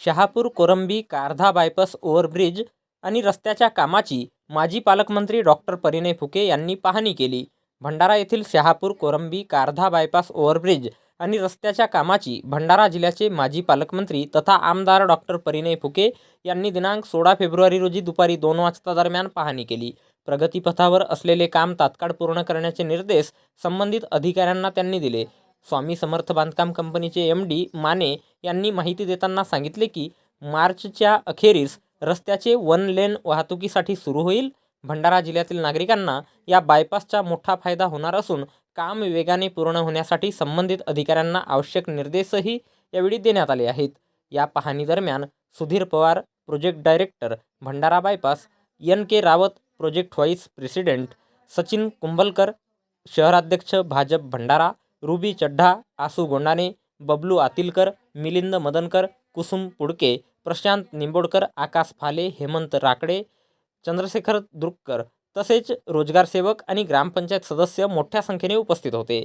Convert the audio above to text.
Shahapur Korambi Kardha bypass overbridge आणि रस्त्याच्या कामाची माजी पालकमंत्री डॉक्टर परिणय फुके यांनी पाहणी केली. भंडारा येथील शहापूर कोरंबी कारधा बायपास ओव्हरब्रिज आणि रस्त्याच्या कामाची भंडारा जिल्ह्याचे माजी पालकमंत्री तथा आमदार डॉक्टर परिणय फुके यांनी दिनांक सोळा फेब्रुवारी रोजी दुपारी दोन वाजता दरम्यान पाहणी केली. प्रगतीपथावर असलेले काम तात्काळ पूर्ण करण्याचे निर्देश संबंधित अधिकाऱ्यांना त्यांनी दिले. स्वामी समर्थ बांधकाम कंपनीचे एम डी माने यांनी माहिती देताना सांगितले की मार्चच्या अखेरीस रस्त्याचे वन लेन वाहतुकीसाठी सुरू होईल. भंडारा जिल्ह्यातील नागरिकांना या बायपासचा मोठा फायदा होणार असून काम वेगाने पूर्ण होण्यासाठी संबंधित अधिकाऱ्यांना आवश्यक निर्देशही यावेळी देण्यात आले आहेत. या पाहणीदरम्यान Sudhir Pawar project director Bhandara bypass N K Rawat project vice president Sachin Kumbhalkar शहराध्यक्ष भाजप भंडारा रुबी चड्ढा आसू गोंडाने बबलू आतिलकर मिलिंद मदनकर कुसुम पुडके प्रशांत निंबोडकर आकाश फाले हेमंत राकडे चंद्रशेखर द्रुक्कर तसेच रोजगार सेवक आणि ग्रामपंचायत सदस्य मोठ्या संख्येने उपस्थित होते.